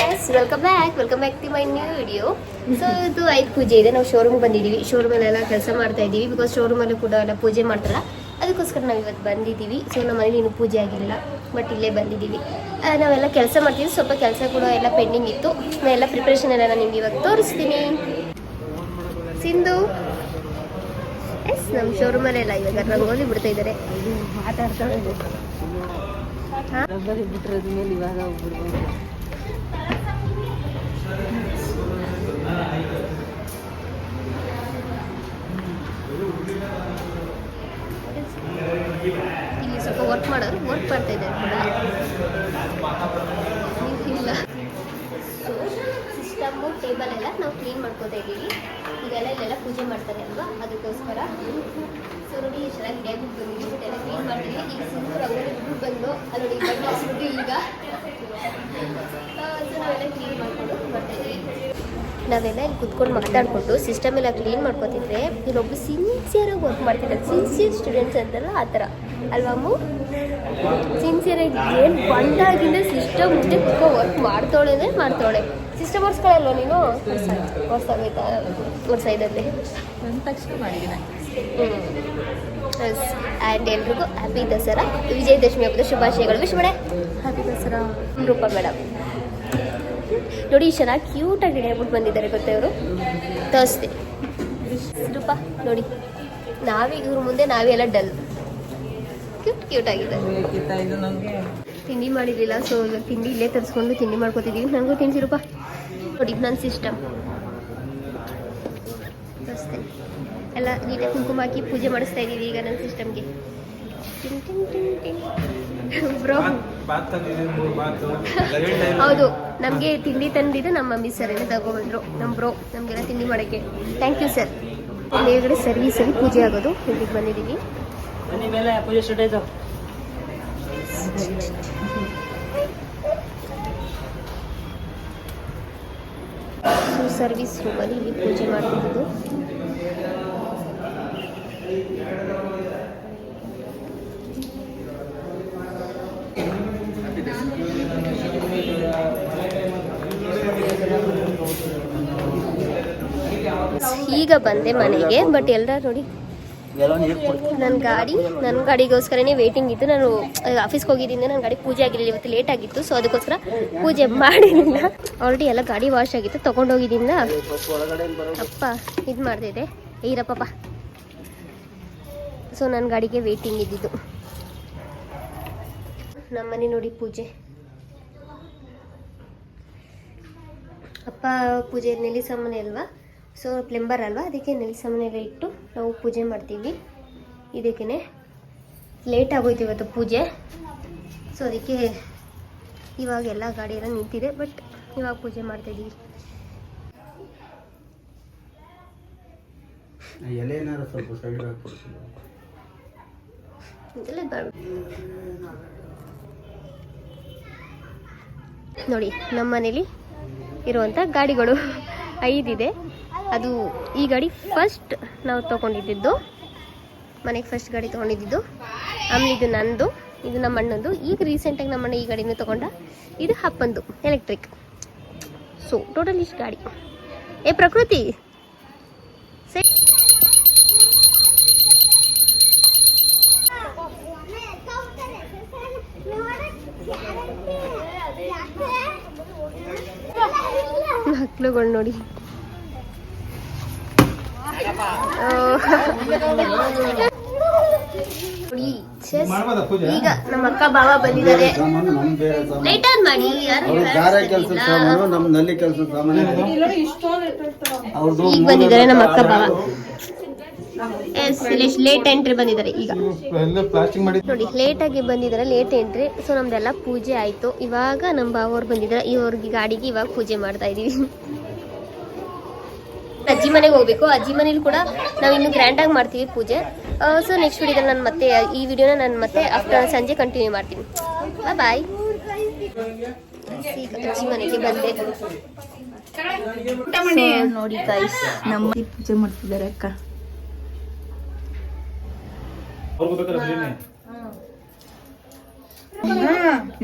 Yes welcome back welcome back to my new video so ಇದು ಐದು ಪೂಜೆ ಇದೆ. ನಾವು ಶೋರೂಮ್ ಬಂದಿದ್ದೀವಿ. ಶೋರೂಮಲ್ಲೆಲ್ಲ ಕೆಲಸ ಮಾಡ್ತಾ ಇದ್ದೀವಿ. ಬಿಕಾಸ್ ಶೋರೂಮಲ್ಲೂ ಕೂಡ ಎಲ್ಲ ಪೂಜೆ ಮಾಡ್ತಾರಲ್ಲ. ಅದಕ್ಕೋಸ್ಕರ ನಾವು ಇವತ್ತು ಬಂದಿದ್ದೀವಿ. ಸೊ ನಮ್ಮ ಮನೇಲಿ ಇನ್ನೂ ಪೂಜೆ ಆಗಿರಲಿಲ್ಲ ಬಟ್ ಇಲ್ಲೇ ಬಂದಿದ್ದೀವಿ. ನಾವೆಲ್ಲ ಕೆಲಸ ಮಾಡ್ತೀವಿ. ಸ್ವಲ್ಪ ಕೆಲಸ ಕೂಡ ಎಲ್ಲ ಪೆಂಡಿಂಗ್ ಇತ್ತು. ನಾ ಎಲ್ಲ ಪ್ರಿಪ್ರೇಷನ್ ಎಲ್ಲ ನಾನು ನಿಮ್ಗೆ ಇವಾಗ ತೋರಿಸ್ತೀನಿ. ಸಿಂಧು. ಎಸ್ ನಮ್ಮ ಶೋರೂಮಲ್ಲೆಲ್ಲ ಇವಾಗ ರಂಗೋಲಿ ಬಿಡ್ತಾ ಇದ್ದಾರೆ. ಮಾತಾಡ್ತಾ ಹಾ? ಇಲ್ಲಿ ಸ್ವಲ್ಪ ವರ್ಕ್ ಮಾಡೋರು ವರ್ಕ್ ಮಾಡ್ತಾ ಇದ್ದಾರೆ ಕೂಡ. ಇಲ್ಲ. ಸೊ ಸಿಸ್ಟಮು ಟೇಬಲ್ ಎಲ್ಲ ನಾವು ಕ್ಲೀನ್ ಮಾಡ್ಕೋತಾ ಇದ್ದೀವಿ. ಈಗೆಲ್ಲ ಇಲ್ಲೆಲ್ಲ ಪೂಜೆ ಮಾಡ್ತಾರೆ ಅಲ್ವಾ? ಅದಕ್ಕೋಸ್ಕರ ಸೊ ನೋಡಿ ಚೆನ್ನಾಗಿ ಟೇಬಲ್ ಎಲ್ಲ ಕ್ಲೀನ್ ಮಾಡ್ತೀವಿ. ಈಗ ರಂಗೋಲಿ ಬಿಟ್ಟು ಬಂದು, ಅಲ್ಲಿ ನೋಡಿ ಬಣ್ಣ ಈಗ. ಸೊ ಕ್ಲೀನ್ ಮಾಡ್ಕೊಂಡು ಬರ್ತಾ ಇದ್ದೀವಿ ನಾವೆಲ್ಲ ಇಲ್ಲಿ ಕುತ್ಕೊಂಡು ಮಾತಾಡ್ಕೊಂಡು ಸಿಸ್ಟಮ್ ಎಲ್ಲ ಕ್ಲೀನ್ ಮಾಡ್ಕೊತಿದ್ರೆ ಸಿನ್ಸಿಯರ್ ಸಿನ್ಸಿಯರಾಗಿ ವರ್ಕ್ ಮಾಡ್ತಿದ್ದಾರೆ. ಸಿನ್ಸಿಯರ್ ಸ್ಟೂಡೆಂಟ್ಸ್ ಅಂತಲ್ಲ ಆ ಥರ. ಅಲ್ವಾ ಸಿನ್ಸಿಯರ್ ಆಗಿ ಏನು ಬಂದಾಗಿಂದ ಸಿಸ್ಟಮ್ ಮುಂದೆ ಕುತ್ಕೊಂಡು ವರ್ಕ್ ಮಾಡ್ತಾಳೆ ಅಂದರೆ ಮಾಡ್ತಾಳೆ ಸಿಸ್ಟಮ್ ಓಡಿಸ್ಕೊಳ್ಳಲ್ವ ನೀನು ವರ್ಷ ನನ್ನ ತಕ್ಷಣ ಮಾಡಿದ್ದೀನಿ ಎಸ್ ಆ್ಯಂಡ್ ಎಲ್ರಿಗೂ ಹ್ಯಾಪಿ ದಸರಾ. ವಿಜಯದಶಮಿ ಹಬ್ಬದ ಶುಭಾಶಯಗಳು. Wish happy Dasara. Roopa madam ನೋಡಿ ಇಷ್ಟು ಚೆನ್ನಾಗಿ ಆಗಿ ಹೇಳ್ಬಿಟ್ಟು ಬಂದಿದ್ದಾರೆ ಗೊತ್ತೇ ಅವರು ತೋರಿಸ್ತೆ ರೂಪ ನೋಡಿ. ನಾವೇ ಇವ್ರ ಮುಂದೆ ನಾವೇ ಎಲ್ಲ ಡಲ್. ಕ್ಯೂಟ್ ಕ್ಯೂಟ್ ಆಗಿದೆ. ತಿಂಡಿ ಮಾಡಿರಲಿಲ್ಲ ಸೊ ತಿಂಡಿ ಇಲ್ಲೇ ತರಿಸ್ಕೊಂಡು ತಿಂಡಿ ಮಾಡ್ಕೊತಿದ್ದೀವಿ ನನಗೂ ತಿನ್ಸಿ ರೂಪ. ನೋಡಿ ನನ್ನ ಸಿಸ್ಟಮ್ ತೋರಿಸ್ದೆ. ಎಲ್ಲ ನೀಟಾಗಿ ಕುಂಕುಮ ಹಾಕಿ ಪೂಜೆ ಮಾಡಿಸ್ತಾ ಇದ್ದೀವಿ ಈಗ ನನ್ನ ಸಿಸ್ಟಮ್ಗೆ ಬ್ರೋ. ಹೌದು. ನಮಗೆ ತಿಂಡಿ ತಂದಿದ್ದು ನಮ್ಮ ಮಮ್ಮಿ ಸರ್ ಎಲ್ಲ ತಗೊಬಂದ್ರು ನಮ್ಮ ಬ್ರೋ ನಮಗೆಲ್ಲ ತಿಂಡಿ ಮಾಡೋಕ್ಕೆ. ಥ್ಯಾಂಕ್ ಯು ಸರ್ ಮೇಲ್ಗಡೆ ಅಲ್ಲಿ ಪೂಜೆ ಆಗೋದು. ಇಲ್ಲಿಗೆ ಬಂದಿದ್ದೀವಿ. ಸೊ ಸರ್ವಿಸ್ ರೂಮಲ್ಲಿ ಇಲ್ಲಿ ಪೂಜೆ ಮಾಡ್ತಿದ್ದು ಈಗ ಬಂದೆ ಮನೆಗೆ ಬಟ್ ಎಲ್ಲರ ನೋಡಿ. ನನ್ನ ಗಾಡಿ ನನ್ನ ಗಾಡಿಗೋಸ್ಕರನೇ ವೇಟಿಂಗ್ ಇತ್ತು. ನಾನು ಆಫೀಸ್ಗೆ ಹೋಗಿದ್ದೀನಿ ನನ್ನ ಗಾಡಿ ಪೂಜೆ ಆಗಿರಲಿಲ್ಲ. ಇವತ್ತು ಲೇಟ್ ಆಗಿತ್ತು ಸೊ ಅದಕ್ಕೋಸ್ಕರ ಪೂಜೆ ಮಾಡಿರಲಿಲ್ಲ. ಆಲ್ರೆಡಿ ಎಲ್ಲ ಗಾಡಿ ವಾಶ್ ಆಗಿತ್ತು ತೊಗೊಂಡೋಗಿದ್ದಿಂದ ಅಪ್ಪ, ಇದು ಮಾಡ್ತಿದ್ದೆ. ಈರಪ್ಪ ಸೊ ನನ್ನ ಗಾಡಿಗೆ ವೇಟಿಂಗ್ ಇದ್ದಿದ್ದು. ನಮ್ಮನೆ ನೋಡಿ ಪೂಜೆ. ಅಪ್ಪ, ಪೂಜೆ ನೆಲ್ಲಿ ಸಾಮಾನೆ ಅಲ್ವಾ? ಸೊ ಪ್ಲೆಂಬರ್ ಅಲ್ವಾ? ಅದಕ್ಕೆ ನೆಲಿ ಸಾಮಾನೆಲ್ಲ ಇಟ್ಟು ನಾವು ಪೂಜೆ ಮಾಡ್ತೀವಿ. ಇದಕ್ಕೇ ಲೇಟ್ ಆಗೋಯ್ತು ಇವತ್ತು ಪೂಜೆ. ಸೊ ಅದಕ್ಕೆ ಇವಾಗ ಎಲ್ಲ ಗಾಡಿ ಎಲ್ಲ ನಿಂತಿದೆ ಬಟ್ ಇವಾಗ ಪೂಜೆ ಮಾಡ್ತಾಯಿದ್ದೀವಿ ನೋಡಿ ನಮ್ಮ ಮನೇಲಿ ಇರುವಂಥ ಗಾಡಿಗಳು ಐದಿದೆ. ಅದು ಈ ಗಾಡಿ ಫಸ್ಟ್ ನಾವು ತೊಗೊಂಡಿದ್ದು, ಮನೆಗೆ ಫಸ್ಟ್ ಗಾಡಿ ತೊಗೊಂಡಿದ್ದು. ಆಮೇಲೆ ಇದು ನಂದು, ಇದು ನಮ್ಮ ಅಣ್ಣಂದು. ಈಗ ರೀಸೆಂಟಾಗಿ ನಮ್ಮ ಅಣ್ಣ ಈ ಗಾಡಿನೂ ತೊಗೊಂಡ, ಇದು ಹಪ್ಪಂದು ಎಲೆಕ್ಟ್ರಿಕ್ ಸೊ ಟೋಟಲ್ ಇಷ್ಟು ಗಾಡಿ. ಏ, ಪ್ರಕೃತಿ! ಮಕ್ಳುಗಳು ನೋಡಿ ಆ, ನೋಡಿ chess. ಮಾಡ್ಬೋದಾ ಪೂಜೆ ಈಗ ನಮ್ಮ ಅಕ್ಕ ಬಾವ ಬಂದಿದ್ದಾರೆ. ಲೇಟ್ ಆನ್ ಮಾಡಿ ಅವ್ರು ಗಾರೆ ಕೆಲಸದ ಸಾಮಾನು ನಮ್ನಲ್ಲಿ ಕೆಲಸದ ಸಾಮಾನು. ಈಗ ಬಂದಿದ್ದಾರೆ ನಮ್ಮ ಅಕ್ಕ ಬಾವ. ಎಸ್ ಲೇಟ್ ಎಂಟ್ರಿ ಬಂದಿದ್ದಾರೆ ಈಗ. ನೋಡಿ ಲೇಟ್ ಆಗಿ ಬಂದಿದ್ದಾರೆ ಲೇಟ್ ಎಂಟ್ರಿ ಸೊ ನಮ್ದೆಲ್ಲ ಪೂಜೆ ಆಯ್ತು. ಇವಾಗ ನಮ್ಮ ಬಾವವ್ರು ಬಂದಿದ್ದಾರೆ. ಇವ್ರಿಗೆ ಗಾಡಿಗೆ ಇವಾಗ ಪೂಜೆ ಮಾಡ್ತಾ ಇದೀವಿ. ಅಜ್ಜಿ ಮನೆಗೆ ಹೋಗ್ಬೇಕು. ಅಜ್ಜಿ ಮನೇಲಿ ಕೂಡ ನಾವು ಇನ್ನು ಗ್ರ್ಯಾಂಡ್ ಆಗಿ ಮಾಡ್ತೀವಿ ಪೂಜೆ. ಸೊ ನೆಕ್ಸ್ಟ್ ವಿಡಿಯೋದಲ್ಲಿ ನಾನು ಮತ್ತೆ ಈ ವಿಡಿಯೋನ ನಾನು ಮತ್ತೆ ಆಫ್ಟರ್ ಸಂಜೆ ಕಂಟಿನ್ಯೂ ಮಾಡ್ತೀನಿ. ಬಾಯ್ ಅಜ್ಜಿ ಮನೆಗೆ ಬಂದೆ. ನೋಡಿ ಗೈಸ್ ನಮ್ಮ ಪೂಜೆ ಮಾಡ್ತಿದ್ದಾರೆ ಅಕ್ಕ.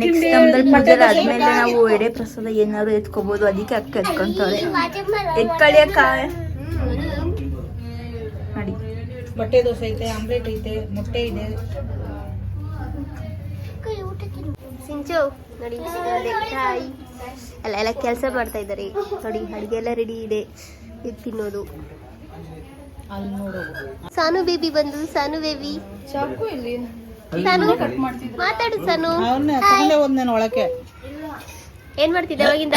ನೆಕ್ಸ್ಟ್ ನಮ್ದಲ್ಲಿ ಪೂಜೆ ಆದ್ಮೇಲೆ ನಾವು ಎಡೆ ಪ್ರಸಾದ ಏನಾದ್ರು ಎತ್ಕೋಬಹುದು ಅದಕ್ಕೆ ಅಕ್ಕ ಎತ್ಕೊಂತವ್ರೆ. ಎತ್ಕೊಳ್ಳಿ ಅಕ್ಕ. ನೋಡಿ ಮೊಟ್ಟೆ ದೋಸೆ ಐತೆ ಆಮ್ಲೆಟ್ ಐತೆ ಮೊಟ್ಟೆ ಇದೆ. ಸಿಂಚು ನೋಡಿ ಅಲ್ಲ ಎಲ್ಲ ಕೆಲಸ ಮಾಡ್ತಾ ಇದ್ದಾರೆ. ನೋಡಿ ಅಡುಗೆ ಎಲ್ಲ ರೆಡಿ ಇದೆ. ಇದು ತಿನ್ನೋದು. ಸಾನು ಬೇಬಿ ಬಂದು ಸಾನು ಬೇಬಿ ಚಾಕು ಇಲ್ಲಿ. ಮಾತಾಡು ಸಾನು. ಅವನ್ನ ತಗೊಂಡೆ ಹೋದ್ ನಾನು ಒಳಕ್ಕೆ? ಏನ್ ಮಾಡ್ತಿದ್ದೆ ಅವಾಗಿಂದ?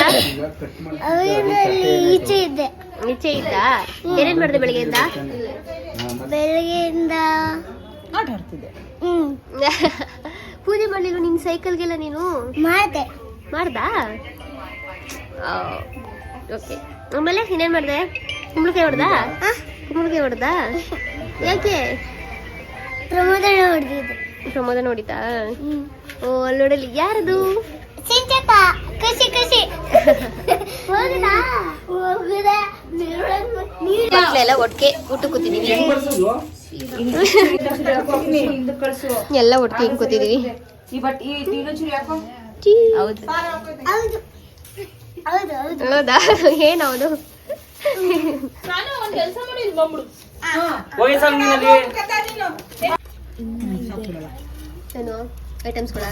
ಈಚೆ ಇದ್ದೆ. ಈಚೆ ಇದ್ದ? ಏನೇನ್ ಮಾಡಿದೆ ಬೆಳಗ್ಗೆಯಿಂದ? ಬೆಳಗ್ಗೆಯಿಂದ ಆಟ ಆಡ್ತಿದ್ದೆ. ಪೂಜೆ ಮಾಡ್ಲಿಲ್ಲ ನಿನ್ ಸೈಕಲ್ಗೆಲ್ಲ ನೀನು? ಮಾಡ್ದೆ. ಮಾಡ್ದಾ? ಓಕೆ. ಆಮೇಲೆ ಇನ್ನೇನ್ ಮಾಡ್ದೆ? ಕುಂಬಳಕಾಯಿ ಹೊಡ್ದ? ಕುಂಬಳಕಾಯಿ ಹೊಡ್ದಾ? ಯಾಕೆ? ಪ್ರಮೋದ ಹೊಡೆದಿದ್ದು. ಪ್ರಮೋದನ ಹೊಡಿತಾ ಓ ಅಲ್ಲಿ ನೋಡಲಿ ಯಾರದು? ಖುಷಿ ಖುಷಿ. ಮಕ್ಕಳೆಲ್ಲ ಒಟ್ಟಿಗೆ ಊಟ ಕೂತಿದೀವಿ. ಎಲ್ಲ ಒಟ್ಟಿಗೆ ಹಿಂಗ್ ಕೂತಿದೀವಿ. ಹೌದಾ. ಏನ್ ಹೌದು? ಏನು ಐಟಮ್ಸ್ ಕೂಡ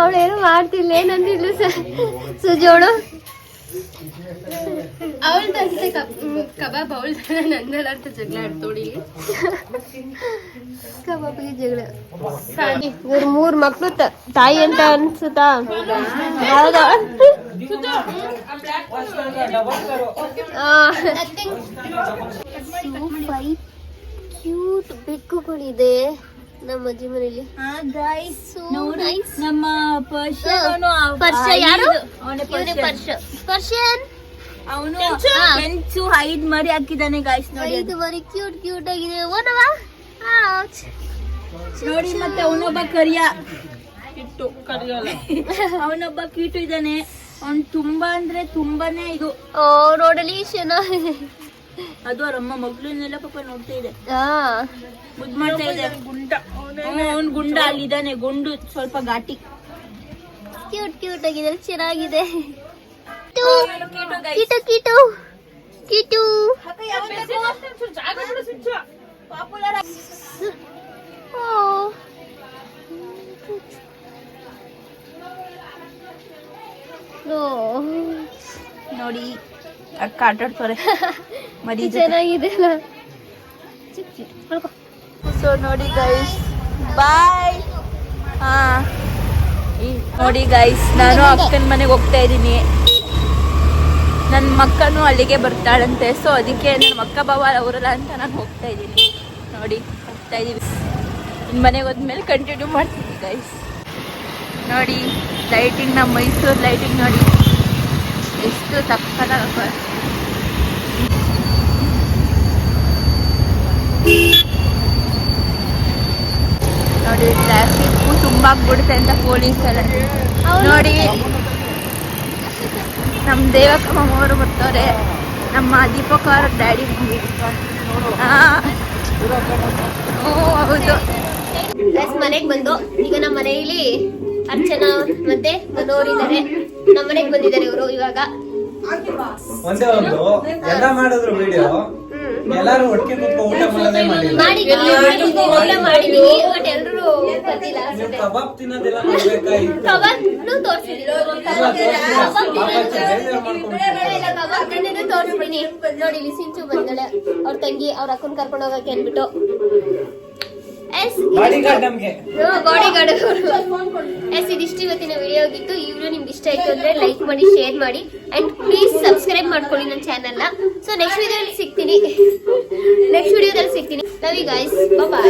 ಅವಳೇನು ಮಾಡ್ತಿಲ್ಲ ಏನಂದಿದ್ಲು ಸುಜೋಳು. ಅವಳ ಕಬಾಬ್ ನಂದಲ್ಲ ಅಂತ ಜಗಳ ಆಡ್ತೋಡಿ ಕಬಾಬ್ಗೆ ಜಗಳ. ಇವ್ರ ಮೂರ್ ಮಕ್ಳು ತಾಯಿ ಅಂತ ಅನ್ಸುತ್ತಾ? ಹೌದಾ? ಕ್ಯೂಟ್ ಬೆಕ್ಕುಗಳಿದೆ ನಮ್ಮ ಅಜ್ಜಿ ಮನೇಲಿ ನಮ್ಮ ಪರ್ಷ ಯಾರು? ಪರ್ಷನ್ ಅವನು. ಹೆಂಚು ಐದ್ ಮರಿ ಹಾಕಿದಾನೆ ಗಾಯ್ಸ್ ನೋಡಿ ಇದು ಬರೀ ಕ್ಯೂಟ್ ಕ್ಯೂಟ್ ಆಗಿದೆ. ಓನವ ನೋಡಿ ಮತ್ತೆ ಅವನೊಬ್ಬ ಕರಿಯ. ಇಟ್ಟು ಕರಿಯಲ್ಲ. ಅವನೊಬ್ಬ ಕ್ಯೂಟ್ ಇದ್ದಾನೆ. ಅವನ್ ತುಂಬಾ ಅಂದ್ರೆ ತುಂಬಾನೇ ಇದು. ಓ ರೋಡಲ್ಲಿ ಚೆನ್ನಾಗಿದೆ ಅದು ಅವ್ರಮ್ಮ ಮಗ್ಳನ್ನೆಲ್ಲ ಪಾಪ ನೋಡ್ತಾ ಇದೆ. ಹಾ ಮುದ್ ಮಾಡ್ತಾ ಇದೆ. ಗುಂಡ. ಅವ್ನ್ ಗುಂಡ ಅಲ್ಲಿದ್ದಾನೆ ಗುಂಡು ಸ್ವಲ್ಪ ಘಾಟಿ. ಕ್ಯೂಟ್ ಕ್ಯೂಟ್ ಆಗಿದೆ ಚೆನ್ನಾಗಿದೆ. ಕೀಟು guys. ಕಿಟು ಕಿಟು ಕಿಟು ಓ ಓ ನೋಡಿ ಅಕ್ಕ ಆಟ ಆಡ್ತಾರೆ ಮರಿ ಜೊತೆ. ಚೆನ್ನಾಗಿದೆ ಅಲ್ಲ ಚಿಕ್ಕ ಚಿಕ್ಕ ಮಲ್ಕೋ. ಸೊ ನೋಡಿ ಗೈಸ್ ಬಾಯ್ ಹಾ ನೋಡಿ ಗೈಸ್ ನಾನು ಅಕ್ಕನ ಮನೆಗೆ ಹೋಗ್ತಾ ಇದ್ದೀನಿ ನನ್ನ ಮಕ್ಕನು ಅಲ್ಲಿಗೆ ಬರ್ತಾಳಂತೆ. ಸೊ ಅದಕ್ಕೆ ನನ್ನ ಅಕ್ಕ ಬಾವ ಅವರಲ್ಲ ಅಂತ ನಾನು ಹೋಗ್ತಾ ಇದ್ದೀನಿ. ನೋಡಿ, ಹೋಗ್ತಾ ಇದ್ದೀವಿ. ಇನ್ನು ಮನೆಗೆ ಹೋದ್ಮೇಲೆ ಕಂಟಿನ್ಯೂ ಮಾಡ್ತೀನಿ ಗೈಸ್ ನೋಡಿ ಲೈಟಿಂಗ್ ನಮ್ಮ ಮೈಸೂರು ಲೈಟಿಂಗ್ ನೋಡಿ. ಎಷ್ಟು ತಪ್ಪಲ್ಲ ನೋಡಿ ಟ್ರಾಫಿಕ್ ತುಂಬಾ ಆಗ್ಬಿಡುತ್ತೆ ಅಂತ ಪೊಲೀಸ್ ಎಲ್ಲ. ನೋಡಿ ನಮ್ಮ ದೇವಕ್ಕ ಮಾಮವರು ಬರ್ತಾರೆ. ನಮ್ಮ ದೀಪಕ್ ಅವ್ರ ಡ್ಯಾಡಿ ಹೌದು. ಗೈಸ್ ಮನೆಗೆ ಬಂದು ಈಗ ನಮ್ಮ ಮನೆಯಲ್ಲಿ ಅರ್ಚನಾ ಮತ್ತೆ ಮನೋರ್ ಇದ್ದಾರೆ. ನಮ್ಮ ಮನೆಗೆ ಬಂದಿದ್ದಾರೆ ಇವರು ಇವಾಗ. ಒಂದೇ ಒಂದು. ಎಲ್ಲ ಮಾಡಿದ್ರು ವಿಡಿಯೋ ಹ್ಮ್. ಒಟ್ಟಿಗೆ ಕೂತ್ಕೊಂಡು ಊಟ ಮಾಡೋದೇ ಮಾಡಿಲ್ಲ. ಮಾಡಿದೀವಿ ಬಟ್ ನೀವು ಕಬಾಬ್ ತಿನ್ನೋದೆಲ್ಲ ನೋಡ್ಬೇಕಾಗಿತ್ತು ಕಬಾಬ್ನು ತೋರ್ಸ್ಬಿಡಿ ನೋಡಿ ಇಲ್ಲಿ ಸಿಂಚು ಬಂದಳೆ ಅವ್ರ ತಂಗಿ ಅವ್ರ ಅಕ್ಕನ ಕರ್ಕೊಂಡು ಹೋಗಕ್ಕೆ ಅಂದ್ಬಿಟ್ಟು ಎಸ್ ಬಾಡಿಗಾರ್ಡ್ ನಮ್ಗೆ ಬಾಡಿ ಗಾರ್ಡ್ ಎಸ್ ಇದಿಷ್ಟು ಇವತ್ತಿನ ವಿಡಿಯೋ ಆಗಿತ್ತು ಈ ವಿಡಿಯೋ ನಿಮ್ಗೆ ಇಷ್ಟ ಆಯ್ತು ಅಂದ್ರೆ ಲೈಕ್ ಮಾಡಿ ಶೇರ್ ಮಾಡಿ ಅಂಡ್ ಪ್ಲೀಸ್ ಸಬ್ಸ್ಕ್ರೈಬ್ ಮಾಡ್ಕೊಳ್ಳಿ ನನ್ನ ಚಾನೆಲ್ನ ಸೊ ನೆಕ್ಸ್ಟ್ ವಿಡಿಯೋದಲ್ಲಿ ಸಿಗ್ತೀನಿ ನೆಕ್ಸ್ಟ್ ವಿಡಿಯೋದಲ್ಲಿ ಸಿಗ್ತೀನಿ ಲವ್ ಯು ಗೈಸ್ ಬಾಯ್